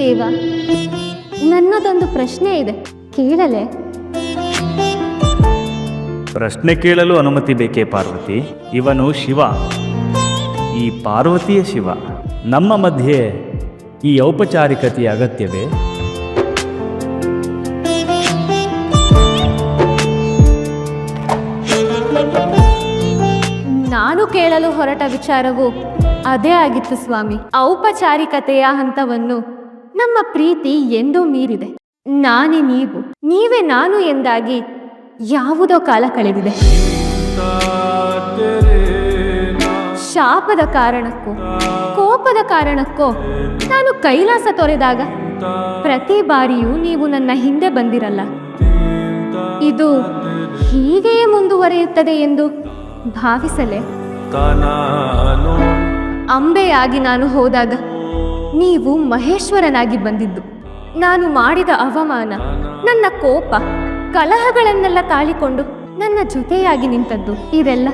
ದೇವ ನನ್ನದೊಂದು ಪ್ರಶ್ನೆ ಇದೆ. ಕೇಳಲೆ? ಪ್ರಶ್ನೆ ಕೇಳಲು ಅನುಮತಿ ಬೇಕೇ ಪಾರ್ವತಿ? ಇವನು ಶಿವ. ಈ ಪಾರ್ವತಿಯ ಶಿವ. ನಮ್ಮ ಮಧ್ಯೆ ಈ ಔಪಚಾರಿಕತೆಯ ಅಗತ್ಯವೇ? ನಾನು ಕೇಳಲು ಹೊರಟ ವಿಚಾರವು ಅದೇ ಆಗಿತ್ತು ಸ್ವಾಮಿ. ಔಪಚಾರಿಕತೆಯ ಹಂತವನ್ನು ನಮ್ಮ ಪ್ರೀತಿ ಎಂದೂ ಮೀರಿದೆ. ನಾನೇ ನೀವು ನೀವೇ ನಾನು ಎಂದಾಗಿ ಯಾವುದೋ ಕಾಲ ಕಳೆದಿದೆ. ಶಾಪದ ಕಾರಣಕ್ಕೋ ಕೋಪದ ಕಾರಣಕ್ಕೋ ನಾನು ಕೈಲಾಸ ತೊರೆದಾಗ ಪ್ರತಿ ಬಾರಿಯೂ ನೀವು ನನ್ನ ಹಿಂದೆ ಬಂದಿರಲ್ಲ. ಇದು ಹೀಗೆಯೇ ಮುಂದುವರಿಯುತ್ತದೆ ಎಂದು ಭಾವಿಸಲೇ. ಅಂಬೆಯಾಗಿ ನಾನು ಹೋದಾಗ ನೀವು ಮಹೇಶ್ವರನಾಗಿ ಬಂದಿದ್ದು. ನಾನು ಮಾಡಿದ ಅವಮಾನ, ನನ್ನ ಕೋಪ, ಕಲಹಗಳನ್ನೆಲ್ಲ ತಾಳಿಕೊಂಡು ನನ್ನ ಜೊತೆಯಾಗಿ ನಿಂತದ್ದು ಇದೆಲ್ಲ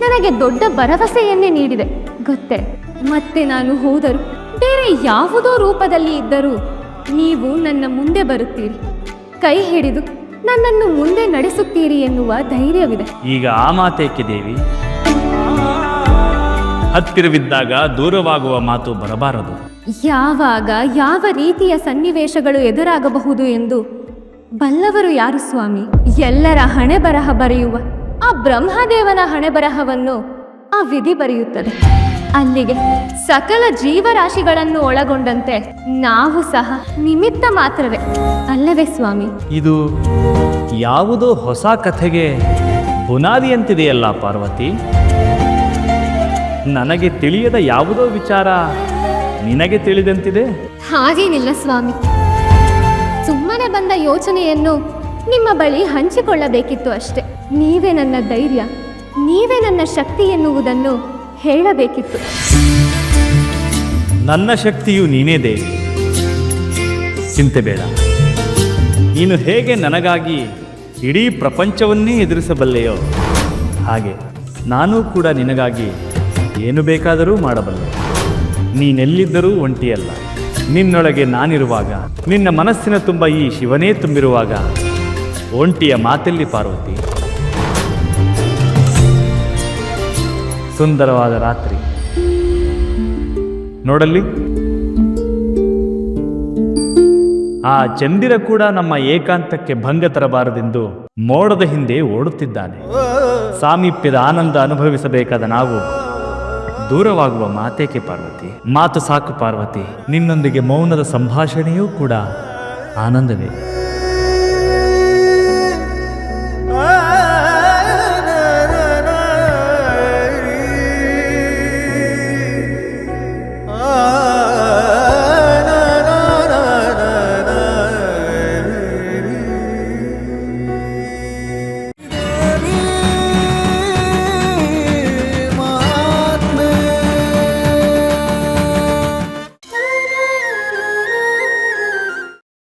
ನನಗೆ ದೊಡ್ಡ ಭರವಸೆಯನ್ನೇ ನೀಡಿದೆ. ಗೊತ್ತೇ? ಮತ್ತೆ ನಾನು ಹೋದರು ಬೇರೆ ಯಾವುದೋ ರೂಪದಲ್ಲಿ ಇದ್ದರೂ ನೀವು ನನ್ನ ಮುಂದೆ ಬರುತ್ತೀರಿ. ಕೈ ಹಿಡಿದು ನನ್ನನ್ನು ಮುಂದೆ ನಡೆಸುತ್ತೀರಿ ಎನ್ನುವ ಧೈರ್ಯವಿದೆ. ಈಗ ಆ ಮಾತೇಕೆ ದೇವಿ? ಹತ್ತಿರವಿದ್ದಾಗ ದೂರವಾಗುವ ಮಾತು ಬರಬಾರದು. ಯಾವಾಗ ಯಾವ ರೀತಿಯ ಸನ್ನಿವೇಶಗಳು ಎದುರಾಗಬಹುದು ಎಂದು? ಬಲ್ಲವರು ಯಾರು ಸ್ವಾಮಿ? ಎಲ್ಲರ ಹಣೆ ಬರಹ ಬರೆಯುವ ಆ ಬ್ರಹ್ಮದೇವನ ಹಣೆ ಬರಹವನ್ನು ಆ ವಿಧಿ ಬರೆಯುತ್ತದೆ. ಅಲ್ಲಿಗೆ ಸಕಲ ಜೀವರಾಶಿಗಳನ್ನು ಒಳಗೊಂಡಂತೆ ನಾವು ಸಹ ನಿಮಿತ್ತ ಮಾತ್ರವೇ. ಅಲ್ಲವೇ ಸ್ವಾಮಿ? ಇದು ಯಾವುದೋ ಹೊಸ ಕಥೆಗೆ ಬುನಾದಿಯಂತಿದೆಯಲ್ಲ ಪಾರ್ವತಿ? ನನಗೆ ತಿಳಿಯದ ಯಾವುದೋ ವಿಚಾರ ನಿನಗೆ ತಿಳಿದಂತಿದೆ? ಹಾಗೇನಿಲ್ಲ ಸ್ವಾಮಿ. ಸುಮ್ಮನೆ ಬಂದ ಯೋಚನೆಯನ್ನು ನಿಮ್ಮ ಬಳಿ ಹಂಚಿಕೊಳ್ಳಬೇಕಿತ್ತು ಅಷ್ಟೆ. ನೀವೇ ನನ್ನ ಧೈರ್ಯ ನೀವೇ ನನ್ನ ಶಕ್ತಿ ಎನ್ನುವುದನ್ನು ಹೇಳಬೇಕಿತ್ತು. ನನ್ನ ಶಕ್ತಿಯು ನೀನೇ ದೇವಿ ಚಿಂತೆ ಬೇಡ. ನೀನು ಹೇಗೆ ನನಗಾಗಿ ಇಡೀ ಪ್ರಪಂಚವನ್ನೇ ಎದುರಿಸಬಲ್ಲೆಯೋ ಹಾಗೆ ನಾನು ಕೂಡ ನಿನಗಾಗಿ ಏನು ಬೇಕಾದರೂ ಮಾಡಬಲ್ಲೆ. ನೀನೆಲ್ಲಿದ್ದರೂ ಒಂಟಿಯಲ್ಲ. ನಿನ್ನೊಳಗೆ ನಾನಿರುವಾಗ, ನಿನ್ನ ಮನಸ್ಸಿನ ತುಂಬ ಈ ಶಿವನೇ ತುಂಬಿರುವಾಗ, ಒಂಟಿಯ ಮಾತೆಲ್ಲಿ ಪಾರ್ವತಿ. ಸುಂದರವಾದ ರಾತ್ರಿ. ನೋಡಲ್ಲಿ? ಆ ಚಂದಿರ ಕೂಡ ನಮ್ಮ ಏಕಾಂತಕ್ಕೆ ಭಂಗ ತರಬಾರದೆಂದು ಮೋಡದ ಹಿಂದೆ ಓಡುತ್ತಿದ್ದಾನೆ. ಸಾಮೀಪ್ಯದ ಆನಂದ ಅನುಭವಿಸಬೇಕಾದ ನಾವು ದೂರವಾಗುವ ಮಾತೇಕೆ ಪಾರ್ವತಿ? ಮಾತು ಸಾಕು ಪಾರ್ವತಿ. ನಿನ್ನೊಂದಿಗೆ ಮೌನದ ಸಂಭಾಷಣೆಯೂ ಕೂಡ ಆನಂದವೇ.